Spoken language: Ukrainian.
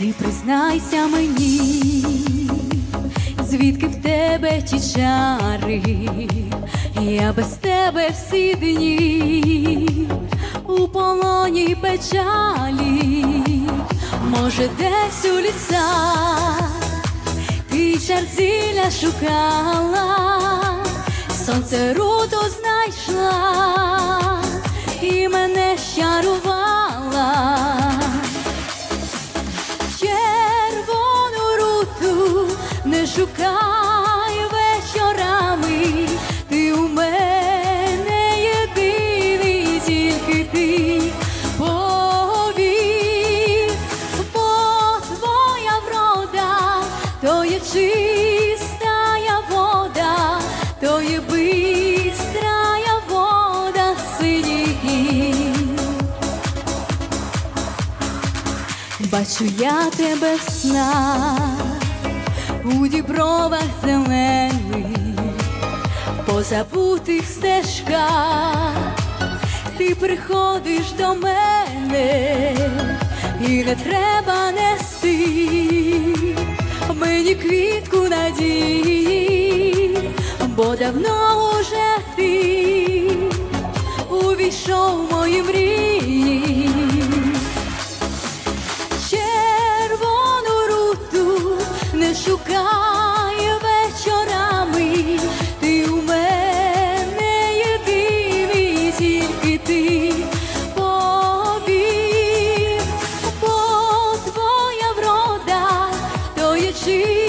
Ти признайся мені, звідки в тебе ті чари, я без тебе всі дні у полоні печалі, може, десь у лісах ти чарзіля шукала, сонце руту знайшла і мене щарувала. Не шукай вечорами, ти у мене єдиний, тільки ти. Повір, бо твоя врода, то є чистая вода, то є бистрая вода синіх. Бачу я тебе в снах у дібровах зелених, по забутих стежках, ти приходиш до мене, і не треба нести мені квітку надії, бо давно уже ти увійшов в мої мрії. she